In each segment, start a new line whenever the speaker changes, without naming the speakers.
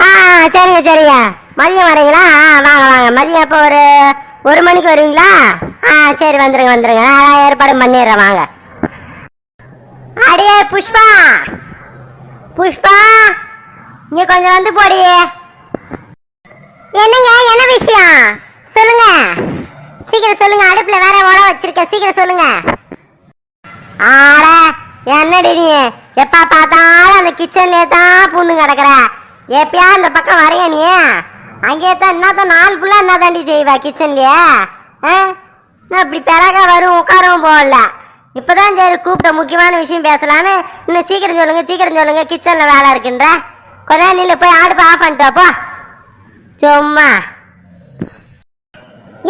ஆ சரிங்க சரிங்க. மதியம் வரீங்களா? ஆ வாங்க வாங்க. மதியம் அப்போ ஒரு ஒரு மணிக்கு வருவீங்களா? ஆ சரி வந்துடுங்க வந்துடுங்க நான் ஏற்பாடு பண்ணிடுறேன். வாங்க. அடியே புஷ்பா. புஷ்பா இங்க கொஞ்சம் வந்து போடி. என்னங்க என்ன விஷயம்? சொல்லுங்க. சீக்கிரம் சொல்லுங்க அடுப்புல வேற உரம் வச்சிருக்க சீக்கிரம் சொல்லுங்க. ஆட என்னடி நீ? எப்ப பார்த்தாலும் அந்த கிச்சன்லயே தான் பூந்து கிடக்குற. எப்பயா அந்த பக்கம் வரைய நீ? அங்கேயே தான் என்னத்தான் நாள் ஃபுல்லாக என்ன தாண்டி செய்வா கிச்சன்லயே? ஆ? நான் இப்படி பிறக வரும் உட்காரவும் போகல இப்பதான் சரி கூப்பிட்ட முக்கியமான விஷயம் பேசலான்னு. இன்னும் சீக்கிரம் சொல்லுங்க சீக்கிரம் சொல்லுங்க கிச்சன்ல வேலை இருக்குன்ற. கொஞ்ச நேரம் நில்லு போய் அடுப்பு ஆஃப் பண்ணிட்டு அப்போ சும்மா.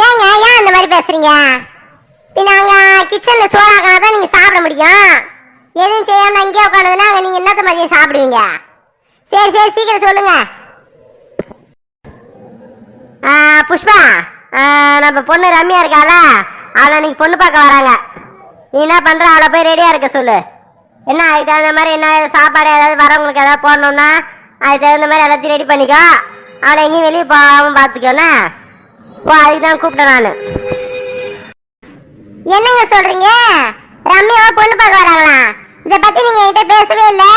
ஏங்க ஏன் அந்த மாதிரி பேசுறீங்க? நாங்கள் கிச்சனில் கிச்சன்ல சோறாக்கினா தான் நீங்கள் சாப்பிட முடியும். எதுவும் செய்யாமல் அங்கேயே உட்காந்துன்னா நீங்கள் என்னத்த மதியம் சாப்பிடுவீங்க? சரி சரி சீக்கிரம் சொல்லுங்க. புஷ்பா நம்ம பொண்ணு ரம்யா இருக்காளா? அவளை இன்னைக்கு பொண்ணு பார்க்க வராங்க. நீ என்ன பண்ற அவளை போய் ரெடியா இருக்க சொல்லு. என்ன அதுக்கு தகுந்த மாதிரி என்ன சாப்பாடு ஏதாவது வரவங்களுக்கு ஏதாவது போடணும்னா அதுக்கு தகுந்த மாதிரி எல்லாத்தையும் ரெடி பண்ணிக்கோ. அவளை எங்கேயும் வெளியே போகாமல் பார்த்துக்கோண்ணா ஓ அதுக்கு தான் கூப்பிட்டேன் நான். என்னங்க சொல்றீங்க? ரம்யாவை பொண்ணு பார்க்க வராங்களா? இதை பத்தி நீங்க என்கிட்ட பேசவே இல்லை.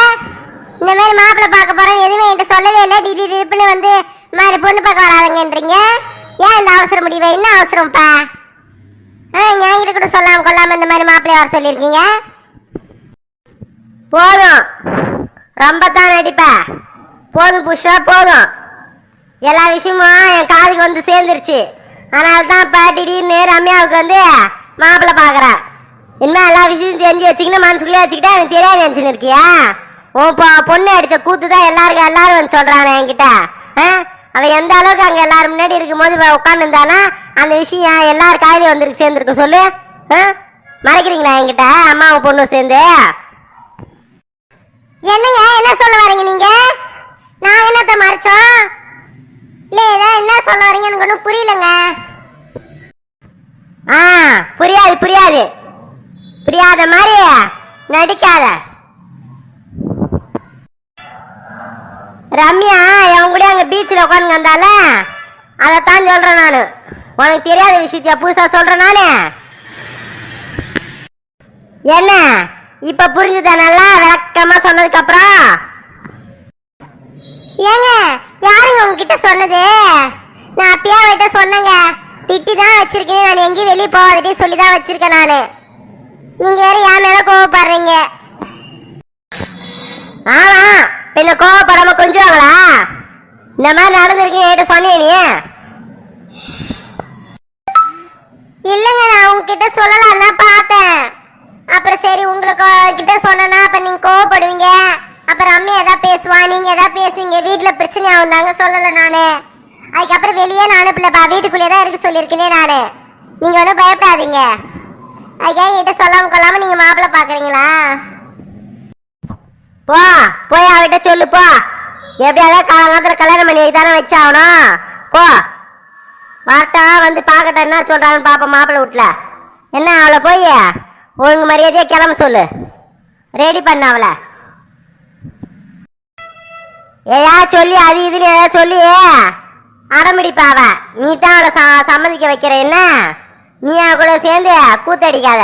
இந்த மாதிரி மாப்பிள்ளை பார்க்க போறேன் எதுவுமே என்கிட்ட சொல்லவே இல்லை. டிடி டிப்புன்னு வந்து இந்த மாதிரி பொண்ணு பார்க்க வராதுங்கன்றீங்க. ஏன் இந்த அவசர முடிவு? என்ன அவசரம்ப்பா? ஆ என்கிட்ட கூட சொல்லாம கொள்ளாம இந்த மாதிரி மாப்பிள்ளைய வர சொல்லியிருக்கீங்க? போதும். ரொம்ப தான் நடிப்ப. போதும் புஷ்பா போதும். எல்லா விஷயமும் என் காதுக்கு வந்து சேர்ந்துருச்சு. அதனால தான் இப்போ திடீர்னு ரம்யாவுக்கு வந்து மாப்பிள்ளை பார்க்குறேன் என்ன எல்லா விஷயத்தையும் தெரிஞ்சு வச்சுக்கின்னு மனசுக்குள்ளே வச்சுக்கிட்டா எனக்கு தெரியாது நினச்சின்னு இருக்கியா? உன் பொ பொண்ணு அடித்த கூத்து தான் எல்லாருக்கும் எல்லாரும் வந்து சொல்கிறானே என்கிட்ட. ஆ? அவள் எந்த அளவுக்கு அங்கே எல்லாரும் முன்னாடி இருக்கும்போது உட்காந்துருந்தானா அந்த விஷயம் எல்லார் காயிலையும் வந்துருக்கு சேர்ந்துருக்கு? சொல்லு. ஆ? மறைக்கிறீங்களா என்கிட்ட? அம்மாவும் பொண்ணு சேர்ந்து? என்னங்க? என்ன சொல்ல வரீங்க நீங்க? நான் என்னத்த மறைச்சோம்? இல்லை ஏதாவது என்ன சொல்ல வரீங்க எனக்கு ஒன்றும் புரியலங்க. ஆ புரியாது புரியாது. புரியாத மாதிரி நடிக்காத. ரம்யா என் கூட அங்க பீச்சில் உட்காந்து வந்தால அதைத்தான் சொல்றேன் நான். உனக்கு தெரியாத விஷயத்தையா புதுசா சொல்றேன் நானே? என்ன? இப்ப புரிஞ்சுதா நல்லா? விளக்கமா சொன்னதுக்கு அப்புறம்? ஏங்க யாருங்க உங்ககிட்ட சொன்னது? நான் அப்பயே அவர்கிட்ட சொன்னேங்க. திட்டி தான் வச்சிருக்கேன். நான் எங்கேயும் வெளியே போகாதே சொல்லி தான் வச்சிருக்கேன் நான். நீங்க வேற என் மேல கோவப்படுறீங்க. ஆமா. பின்ன கோவப்படாம கொஞ்சுவாங்களா? இந்த மாதிரி நடந்திருக்கீங்க என்கிட்ட சொன்னே நீ? இல்லைங்க நான் உங்ககிட்ட சொல்லலாம் பார்த்தேன். அப்புறம் சரி உங்களுக்கு கிட்ட சொன்னா அப்ப நீங்க கோவப்படுவீங்க. அப்புறம் அம்மி எதா பேசுவா? நீங்க எதா பேசுவீங்க? வீட்டுல பிரச்சனை ஆகும் தாங்க சொல்லல நானு. அதுக்கப்புறம் வெளியே நான் அனுப்பலப்பா. வீட்டுக்குள்ளே தான் இருக்க சொல்லியிருக்கேனே நானு. நீங்க ஒன்றும் பயப்படாதீங்க. ஐயா என்கிட்ட சொல்லாம கொள்ளாம நீங்க மாப்பிள்ள பாக்குறீங்களா போ போய் அவகிட்ட சொல்லு போ. எப்படியாவது காலங்காலத்துல கல்யாணம் பண்ணி தானே வச்சாகணும். போ. வரட்டா வந்து பார்க்கட்டும் என்ன சொல்றான்னு பாப்போம் மாப்பிள்ளை வீட்ல என்ன அவளை போய்? ஒழுங்கு மரியாதையா கிளம்ப சொல்லு. ரெடி பண்ண அவளை. ஏயா சொல்லி அது இதுன்னு ஏதாவது சொல்லி. அடம்பிடிப்பா நீ தான் அவளை ச- சம்மதிக்க வைக்கிற என்ன? நீ அவ கூட சேர்ந்து கூத்தடிக்காத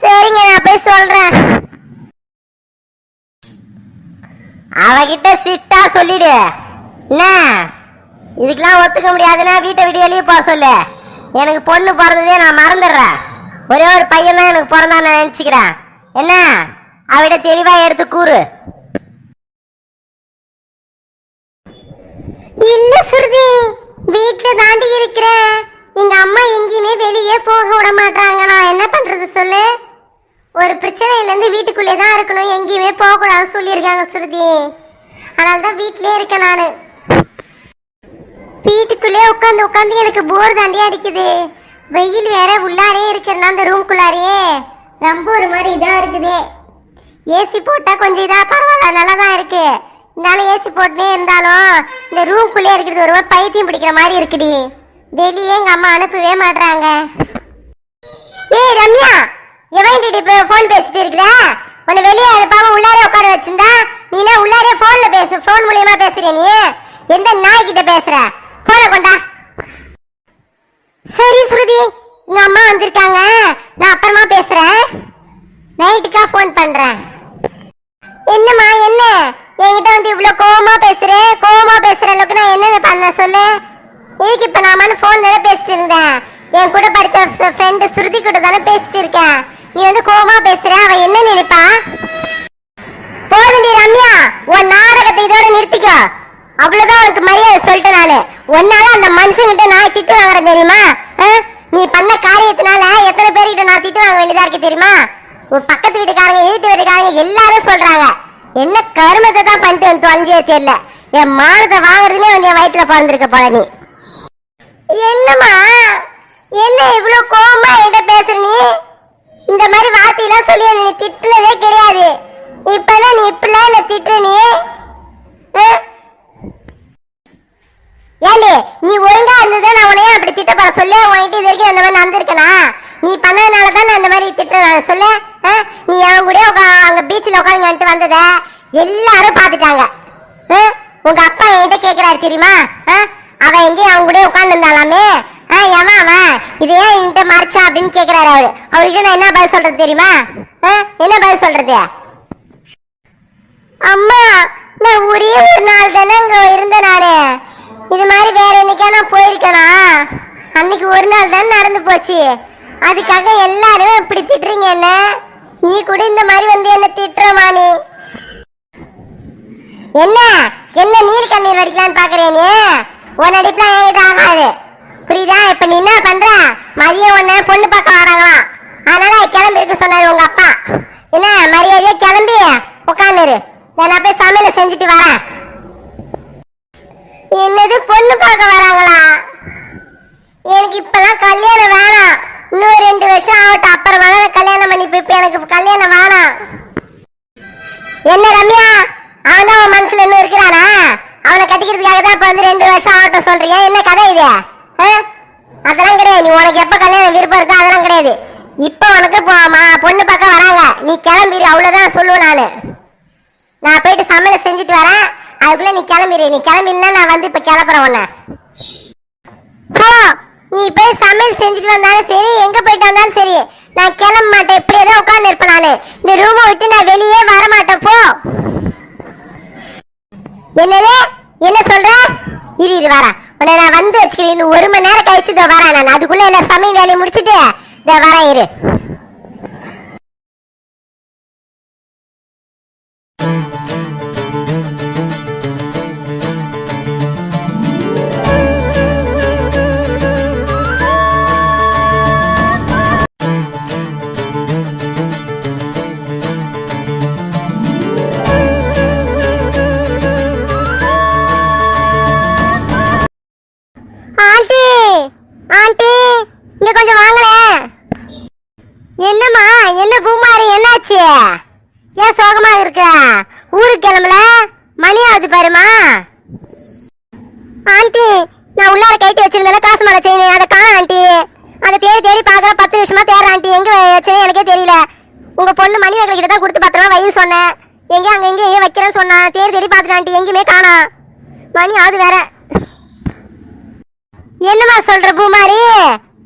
சரிங்க நான் போய் சொல்றேன். அவகிட்ட ஸ்ட்ரிக்டா சொல்லிடு. என்ன? இதுக்கெல்லாம் ஒத்துக்க முடியாதுன்னா வீட்டை விட்டு வெளியே போக சொல்லு. எனக்கு பொண்ணு பிறந்ததே நான் மறந்துடுறேன். ஒரே ஒரு பையன் தான் எனக்கு பிறந்தான் நான் நினச்சிக்கிறேன். என்ன? அவட தெளிவாக எடுத்து கூறு. இல்ல சுருதி வீட்டுல தாண்டி இருக்கிறேன். எங்க அம்மா எங்கேயுமே வெளியே போக விட மாட்டாங்க நான் என்ன பண்றது சொல்லு? ஒரு பிரச்சனையில இருந்து வீட்டுக்குள்ளே தான் இருக்கணும். எங்கேயுமே போகக்கூடாதுன்னு சொல்லியிருக்காங்க சுருதி. அதனால தான் வீட்லயே இருக்கேன் நானு. வீட்டுக்குள்ளே உட்காந்து உட்காந்து எனக்கு போர் தாண்டி அடிக்குது. வெயில் வேற உள்ளாரே இருக்கிறனா அந்த ரூம்குள்ளாரே ரொம்ப ஒரு மாதிரி இதாக இருக்குது. ஏசி போட்டால் கொஞ்சம் இதாக பரவாயில்ல நல்லா தான் இருக்கு. இருந்தாலும் ஏசி போட்டுனே இருந்தாலும் இந்த ரூம்குள்ளே இருக்கிறது ஒரு பைத்தியம் பிடிக்கிற மாதிரி இருக்குடி. வெளியே எங்கள் அம்மா அனுப்பவே மாட்டுறாங்க ஏய் ரம்யா! எவன் இப்ப ஃபோன் பேசிட்டு இருக்கிற உன்னை வெளியே அனுப்பாம உள்ளாரே உட்கார வச்சிருந்தா நீ என்ன உள்ளாரே ஃபோன்ல பேசு ஃபோன் மூலியமா பேசுற நீ? எந்த நாய் கிட்ட பேசுற போன கொண்டா. சரி ஸ்ருதி உங்க அம்மா வந்திருக்காங்க. நான் அப்புறமா பேசுறேன். நைட்டுக்கா ஃபோன் பண்றேன். என்னம்மா என்ன? என்கிட்ட வந்து இவ்வளவு கோவமா பேசுறேன் கோவமா பேசுற அளவுக்கு நான் என்னென்ன பண்ண சொல்லு? இதுக்கு இப்ப நான் ஃபோன் தானே பேசிட்டு இருந்தேன். என் கூட படித்த ஃப்ரெண்டு ஸ்ருதி கூட தானே பேசிட்டு இருக்கேன். நீ வந்து கோமா பேசுற அவன் என்ன நினைப்பா? போதுண்டி ரம்யா உன் நாடகத்தை இதோட நிறுத்திக்கோ. அவ்வளவுதான் உனக்கு மரியாதை சொல்லிட்டேன் நானு. உன்னால அந்த மனுஷங்கிட்ட நான் திட்டு வாங்குறேன் தெரியுமா? ஆ? நீ பண்ண காரியத்தினால எத்தனை பேர்கிட்ட நான் திட்டு வாங்க வேண்டியதா இருக்கு தெரியுமா? உன் பக்கத்து வீட்டுக்காரங்க வீட்டு வீட்டுக்காரங்க எல்லாரும் சொல்றாங்க. என்ன கருமத்தை தான் பண்ணிட்டு வந்து தொலைஞ்சே தெரியல. என் மானத்தை வாங்குறதுனே வந்து என் வயிற்றுல பிறந்திருக்க போல நீ. என்னம்மா? என்ன இவ்வளவு கோமா என்கிட்ட பேசுற நீ? மாதிரி சொல்லி என்னை நீ கிடையாது. இப்பெல்லாம் நீ இப்பெல்லாம் என்ன திட்டுற நீ? ஏண்டி நீ ஒழுங்கா இருந்ததை நான் உனையே அப்படி திட்ட போற சொல்லு உன்கிட்ட இது வரைக்கும் அந்த மாதிரி நடந்திருக்கனா? நீ பண்ணதுனால தான் நான் அந்த மாதிரி திட்டுறேன் சொல்லு நீ அவன் கூட உக்கா- அங்க பீச்சில் உட்காந்து வந்தத எல்லாரும் பார்த்துட்டாங்க. உங்க அப்பா என்கிட்ட கேட்கிறாரு தெரியுமா? அவன் எங்கேயும் அவங்க கூட உட்காந்துருந்தாலாமே ஆ ஏமா அவன் இது ஏன் என்கிட்ட மறைச்சா அப்படின்னு கேக்குறாரு அவரு. அவர்கிட்ட நான் என்ன பதில் சொல்றது தெரியுமா? ஆ? என்ன பதில் சொல்றது? அம்மா நான் ஒரே ஒரு நாள் தானே இங்கே இருந்தேன் நானு. இது மாதிரி வேற என்னைக்கா நான் போயிருக்கேனா? அன்னைக்கு ஒரு நாள் தானே நடந்து போச்சு. அதுக்காக எல்லாரும் இப்படி திட்டுறீங்க என்ன? நீ கூட இந்த மாதிரி வந்து என்ன திட்டுறமா நீ. என்ன? என்ன நீர் கண்ணீர் வடிக்கலான்னு பாக்குறேன் நீ? உன் அடிப்பெல்லாம் என்கிட்ட ஆகாது? புரியுதா? இப்ப நீ என்ன பண்ற? மதியம் ஒண்ணு பொண்ணு பார்க்க வராங்களாம். அதனால கிளம்பி இருக்க சொன்னாரு உங்க அப்பா. என்ன மரியாதையா கிளம்பி? உட்காந்துரு நான் போய் சமையல செஞ்சுட்டு வரேன். என்னது பொண்ணு பார்க்க வராங்களா? எனக்கு இப்பெல்லாம் கல்யாணம் வேணாம். இன்னும் ரெண்டு வருஷம் ஆகட்டும். அப்புறம் வேணா கல்யாணம் பண்ணி இப்ப எனக்கு கல்யாணம் வேணாம். என்ன ரம்யா? அவன் தான் உன் மனசுல இன்னும் இருக்கிறானா? அவனை கட்டிக்கிறதுக்காக தான் இப்ப வந்து ரெண்டு வருஷம் ஆகட்டும் சொல்றீங்க. என்ன கதை இது? அதெல்லாம் கிடையாது. நீ உனக்கு எப்ப கல்யாணம் விருப்பம் இருக்கோ அதெல்லாம் கிடையாது. இப்ப உனக்கு மா- பொண்ணு பார்க்க வராங்க. நீ கிளம்பிடு அவ்வளவுதான் சொல்லுவேன் நானு. நான் போயிட்டு சமையல் செஞ்சுட்டு வரேன். அதுக்குள்ள நீ கிளம்பிடு நீ கிளம்பினா நான் வந்து இப்ப கிளப்புறேன் உன்ன. போ. நீ போய் சமையல் செஞ்சுட்டு வந்தாலும் சரி எங்க போயிட்டு வந்தாலும் சரி நான் கிளம்ப மாட்டேன். இப்படியே தான் உட்காந்து இருப்பேன் நானு. இந்த ரூமை விட்டு நான் வெளியே வர மாட்டேன். போ. என்னது? என்ன சொல்ற? இரு இரு வரேன் உன்னை நான் வந்து வச்சுக்கிறேன் இன்னும் ஒரு மணி நேரம் கழிச்சு இதோ வரேன் நான். அதுக்குள்ள என்ன சமையல் வேலையை முடிச்சுட்டு வரேன் இரு. என்னாச்சு ஏன் சோகமா இருக்க? ஊருக்கு கிளம்பல? மணி ஆகுது பாருமா. ஆண்டி நான் உள்ளார கைட்டு வச்சிருந்தேன் காசு மலை செயின் அதை காண ஆண்டி. அதை தேடி தேடி பார்க்குற பத்து நிமிஷமா தேடுற ஆண்டி. எங்க வச்சேன்னு எனக்கே தெரியல. உங்க பொண்ணு மணி வைக்கிற கிட்ட தான் கொடுத்து பத்திரமா வைன்னு சொன்னேன். எங்கே அங்கே எங்கே எங்கே வைக்கிறேன்னு சொன்னேன். தேடி தேடி பார்த்துட்டு ஆண்டி. எங்கேயுமே காணோம். மணி ஆகுது வேற. என்னம்மா சொல்ற பூமாரி?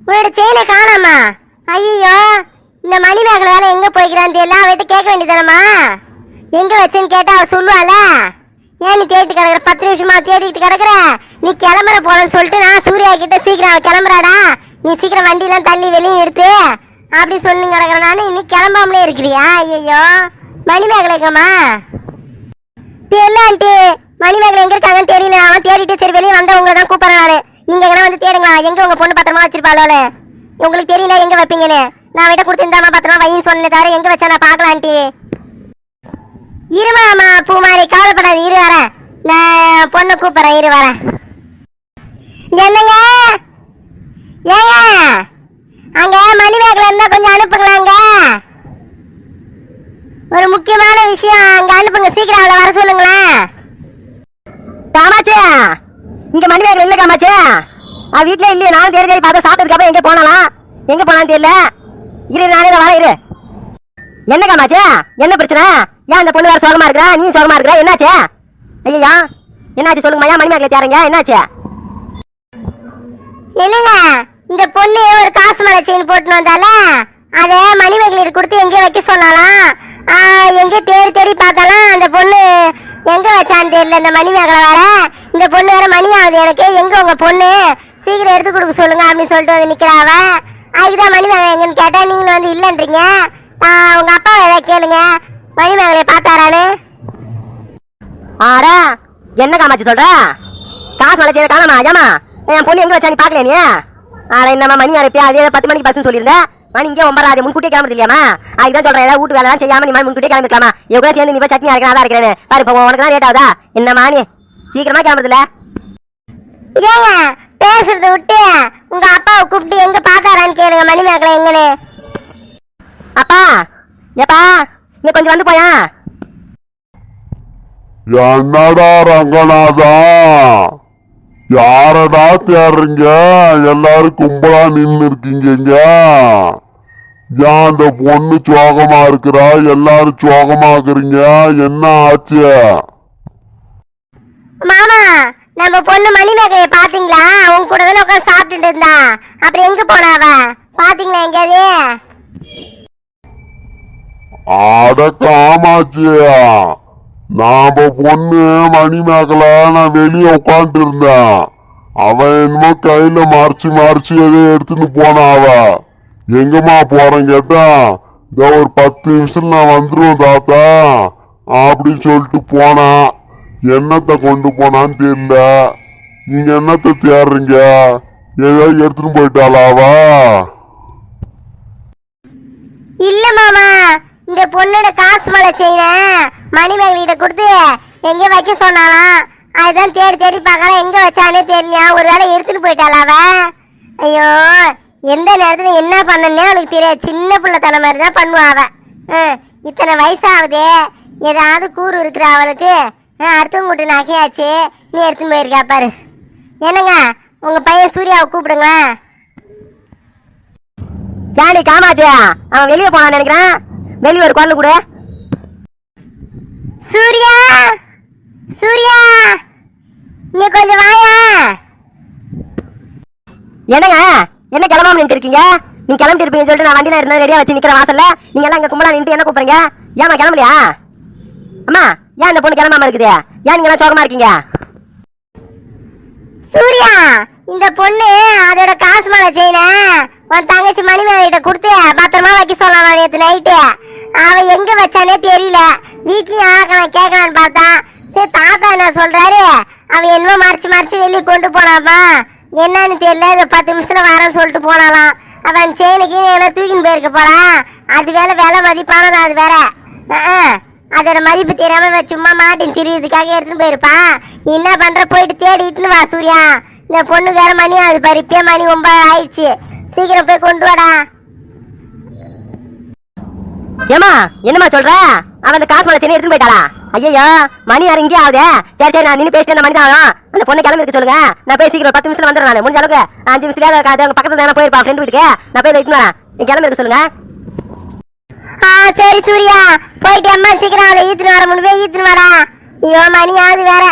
உன்னோட செயினை காணாமா ஐயோ இந்த மணிமேகலை வேலை எங்க போய்க்கிறான் தெரியல அவட்ட கேட்க வேண்டியதானம்மா எங்க வச்சேன்னு கேட்டா அவ சொல்லுவாள ஏன் நீ தேடிட்டு கிடக்குற? பத்து நிமிஷமா தேடிட்டு கிடக்குற? நீ கிளம்புற போலன்னு சொல்லிட்டு நான் சூர்யா கிட்ட சீக்கிரம் அவ கிளம்புறாடா? நீ சீக்கிரம் வண்டியெல்லாம் தள்ளி வெளியே நிறுத்து. அப்படி சொல்லி கிடக்குற நானு இன்னும் கிளம்பாமலே இருக்கிறியா? ஐயோ மணி மேகலை எங்கம்மா? தெரியல ஆண்டி. மணிமேகலை எங்க இருக்காங்கன்னு தெரியல. அவன் தேடிட்டு சரி வெளியே வந்த உங்களை தான் கூப்பிடுறேன் நானு. நீங்க எங்கன்னா வந்து தேடுங்களா எங்க உங்க பொண்ணு பத்திரமா வச்சிருப்பாளோல உங்களுக்கு தெரியல எங்க வைப்பீங்கன்னு? நான் விட கொடுத்துருந்தாமா பத்திரமா வையின்னு சொன்னே தவிர எங்க வச்சா நான் பார்க்கலாம் ஆண்டி? இருமாமா பூமாரி கவலைப்படாது இரு வரேன். நான் பொண்ணை கூப்பிட்றேன் இரு வரேன். என்னங்க? ஏங்க? அங்க மணி வேகல இருந்தா கொஞ்சம் அனுப்புங்களாங்க? ஒரு முக்கியமான விஷயம் அங்க அனுப்புங்க சீக்கிரம் அவளை வர சொல்லுங்களேன்.
காமாச்சே இங்க மணி வேகல இல்ல காமாச்சே அவ வீட்டுல இல்லையே நானும் தேடி தேடி பார்த்தா சாப்பிட்டதுக்கு அப்புறம் எங்க போனாலாம் எங்க போனான்னு தெரியல. இரு நானே இதை இரு. என்ன என்ன பிரச்சனை? ஏன் அந்த பொண்ணு வேற சோகமா இருக்கிறா? நீ சோகமா இருக்கிற? என்னாச்சு? ஐயா என்னாச்சு சொல்லுங்கம்மா. ஏன் மணி மேகலை என்னாச்சு?
என்னங்க? இந்த பொண்ணு ஒரு காசு மலை செயின் போட்டுன்னு வந்தால அத மணிமேகலையில் கொடுத்து எங்கேயோ வைக்க சொன்னாலாம் எங்கேயோ தேடி தேடி பார்த்தாலாம் அந்த பொண்ணு எங்க வச்சான்னு தெரியல. இந்த மணிமேகலை வேற இந்த பொண்ணு வேற மணி ஆகுது எனக்கு. எங்க உங்க பொண்ணு? சீக்கிரம் எடுத்து கொடுக்க சொல்லுங்க அப்படின்னு சொல்லிட்டு வந்து நிக்கிறாவ. அதுக்குதான் மணிமேகலை எங்கன்னு கேட்டா நீங்களும் வந்து இல்லைன்றீங்க? உங்க அப்பா ஏதாவது கேளுங்க. மணிமேகலையை பார்த்தாரான்னு?
ஆடா என்ன காமாட்சி சொல்ற? காசு செய்த காணாமா ஏமா என் பொண்ணு எங்க வச்சா நீ பாக்கல நீ? ஆட என்னம்மா மணி அனுப்பி அதே பத்து மணிக்கு பஸ்ன்னு சொல்லியிருந்தேன் மணி இங்கே ஒன்பதாது முன்கூட்டியே கிளம்புறது இல்லையாமா அதுதான் சொல்றேன் ஏதாவது வீட்டு வேலை செய்யாம நீ முன்கூட்டியே கிளம்பிக்கலாமா எவ்வளோ சேர்ந்து நீ போய் சட்னி அரைக்கிறா தான் இருக்கிறேன் பாரு இப்போ உனக்கு தான் லேட் ஆகுதா? என்னம்மா நீ? சீக்கிரமா கிளம்புறது இல்ல
ஏங்க பேசுறத விட்டு உங்க அப்பாவை கூப்பிட்டு எங்க பார்த்தாரான்னு கேளுங்க. மணிமேகலை எங்கன்னு?
அப்பா ஏப்பா இங்க கொஞ்சம் வந்து போயா?
என்னடா ரங்கநாதா? யாரடா தேடுறீங்க? எல்லாரும் கும்பலா நின்னு இருக்கீங்க ஏன் அந்த பொண்ணு சோகமா இருக்கிறா? எல்லாரும் சோகமா இருக்கிறீங்க. என்ன ஆச்சு?
மாமா நம்ம பொண்ணு மணிமேகைய பாத்தீங்களா? அவங்க கூட தானே உட்காந்து சாப்பிட்டுட்டு இருந்தா. அப்புறம் எங்க போனா அவ? பாத்தீங்களா எங்கேயாவது?
அட காமாச்சியா நாம பொண்ணு மணிமேகல நான் வெளியே உட்காந்துட்டு இருந்தேன் அவன் என்னமோ கையில மறைச்சு மறைச்சு எதோ எடுத்துன்னு போனா அவ. எங்கம்மா போறேன் கேட்டா இதோ ஒரு பத்து நிமிஷம் நான் வந்துருவேன் தாத்தா அப்படின்னு சொல்லிட்டு போனான் என்னத்தை கொண்டு போனான்னு தெரியல. நீங்க என்னத்தை தேடுறீங்க? ஏதாவது எடுத்துட்டு போயிட்டாளாவா?
இல்ல மாமா இந்த பொண்ணோட காசு மலை செய்யறேன் மணிமேகலிட்ட கொடுத்து எங்க வைக்க சொன்னாலாம். அதுதான் தேடி தேடி பார்க்கலாம் எங்க வச்சானே தெரியலையா? ஒருவேளை எடுத்துட்டு போயிட்டாளா ஐயோ எந்த நேரத்துல என்ன பண்ணனே அவனுக்கு தெரியாது. சின்ன பிள்ளை தன மாதிரி தான் பண்ணுவா அவ. இத்தனை வயசாகுது ஏதாவது கூறு இருக்கிற அவளுக்கு. அடுத்தவங்க வீட்டு நகையாச்சு? நீ எடுத்துன்னு போயிருக்கா பாரு. என்னங்க? உங்க பையன் சூர்யாவை கூப்பிடுங்க.
ஏண்டி காமாட்சி? அவன் வெளியே போனான்னு நினைக்கிறேன். வெளியே ஒரு குரல் கொடு.
சூர்யா! சூர்யா! நீ கொஞ்சம் வாயா.
என்னங்க? என்ன கிளம்பாம நின்றுருக்கீங்க நீ கிளம்பி இருப்பீங்கன்னு சொல்லிட்டு நான் வண்டியில இருந்தா ரெடியா வச்சு நிக்கிற வாசல்ல நீங்க எல்லாம் இங்க கும்பலா நின்று என்ன கூப்பிடுறீங்க? ஏமா கிளம்பலையா? அம்மா ஏன் இந்த பொண்ணு கிளம்பாம இருக்குது? ஏன் நீங்க சோகமா இருக்கீங்க?
சூர்யா இந்த பொண்ணு அதோட காசு மேல செய்யன உன் தங்கச்சி மணிமேகிட்ட கொடுத்து பத்திரமா வைக்க சொல்லலாம் நேற்று நைட்டு அவ எங்க வச்சானே தெரியல. வீட்லயும் ஆக்கலாம் கேட்கலான்னு பார்த்தா சரி தாத்தா என்ன சொல்றாரு? அவன் என்னமோ மறைச்சு மறைச்சு வெளியே கொண்டு போனாப்பா என்னன்னு தெரியல இந்த பத்து நிமிஷத்துல வரேன்னு சொல்லிட்டு போனாலாம் அவன் செயினுக்கு என்ன தூக்கின்னு போயிருக்க போறான் அது வேலை வேலை மதிப்பானது அது வேற? ஆ. அதோட மதிப்பு தெரியாம இவன் சும்மா மாட்டின் திரியதுக்காக எடுத்துன்னு போயிருப்பா. நீ என்ன பண்ற? போயிட்டு தேடிட்டுன்னு வா சூர்யா. இந்த பொண்ணு வேற மணி ஆகுது பாரு இப்பயே மணி ஒன்பது ஆயிடுச்சு. சீக்கிரம் போய் கொண்டு வாடா.
ஏமா என்னம்மா சொல்ற? அவன் அந்த காசு வளர்ச்சி சென்னை போயிட்டாளா? ஐயோ மணி யாரும் இங்கே ஆகுது. சரி சரி நான் நின்று பேசிட்டு மணி தான் அந்த பொண்ணு கிளம்பி இருக்க சொல்லுங்க. நான் போய் சீக்கிரம் பத்து நிமிஷத்துல வந்துடுறேன் நான். முடிஞ்ச அளவுக்கு அஞ்சு நிமிஷத்துல அவங்க பக்கத்துல தானே போயிருப்பா ஃப்ரெண்ட் வீட்டுக்கு. நான் போய் இட்டுன்னு வரேன். நீ கிளம்பி இருக்க சொல்லுங்க.
ஆ சரி சூர்யா. போயிட்டு அம்மா சீக்கிரம் அதை ஈத்துன்னு வர முடிவே ஈத்துன்னு வரேன் ஐயோ மணி ஆகுது வேற.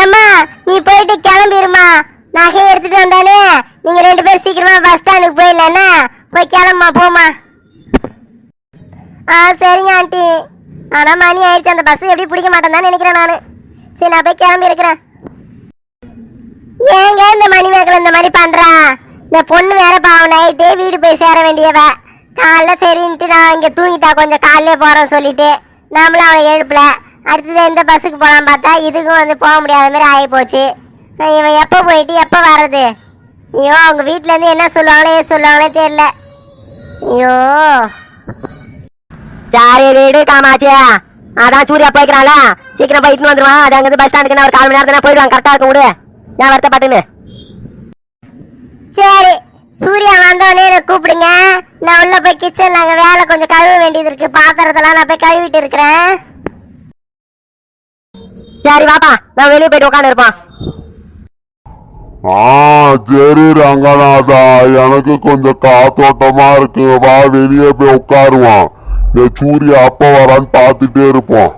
ஏம்மா நீ போயிட்டு கிளம்பிருமா நகையை எடுத்துட்டு வந்தானே நீங்க ரெண்டு பேரும் சீக்கிரமா பஸ் ஸ்டாண்டுக்கு போயிடலன்னா போய் கிளம்புமா போமா ஆ சரிங்க ஆண்டி. ஆனால் மணி ஆயிடுச்சு. அந்த பஸ் எப்படி பிடிக்க மாட்டேன் தான் நினைக்கிறேன் நான். சரி நான் போய் கிளம்பி இருக்கிறேன் ஏங்க இந்த மணிமேகலை இந்த மாதிரி பண்ணுறேன் இந்த பொண்ணு வேற பாவம் நைட்டே வீடு போய் சேர வேண்டியவ. காலைல சரின்ட்டு நான் இங்க தூங்கிட்டா கொஞ்சம் காலையிலே போறேன்னு சொல்லிட்டு நாமளும் அவனை எழுப்பல. அடுத்தது எந்த பஸ்ஸுக்கு போலாம் பார்த்தா இதுக்கும் வந்து போக முடியாத மாதிரி ஆகி போச்சு இவன் எப்போ போயிட்டு எப்போ வர்றது? ஐயோ அவங்க வீட்ல இருந்து என்ன சொல்லுவாங்களோ ஏன் சொல்லுவாங்களே தெரியல. ஐயோ.
சாரி வீடு காமாச்சியா அதான் சூர்யா போய்க்கிறான்ல சீக்கிரம் போயிட்டு வந்துருவான். அது அங்கே பஸ் ஸ்டாண்டுக்கு நான் ஒரு கால் மணி நேரத்துல போயிடுவான்? கரெக்டாக இருக்கும் விடு. நான் வருத்தப்பட்டுன்னு.
சரி. சூர்யா வந்தோடனே என்ன கூப்பிடுங்க. நான் உள்ள போய் கிச்சன் நாங்க வேலை கொஞ்சம் கழுவ வேண்டியது இருக்கு. பாத்திரத்தெல்லாம் நான் போய் கழுவிட்டு இருக்கிறேன்.
சரி வாப்பா. நான் வெளியே போயிட்டு உட்காந்து இருப்பான்
ஆ சரி ரங்கநாதா. எனக்கு கொஞ்சம் காத்தோட்டமா இருக்கு. வா வெளியே போய் உட்காருவான் இந்த சூரிய அப்ப வரான்னு பார்த்துட்டே இருப்போம்.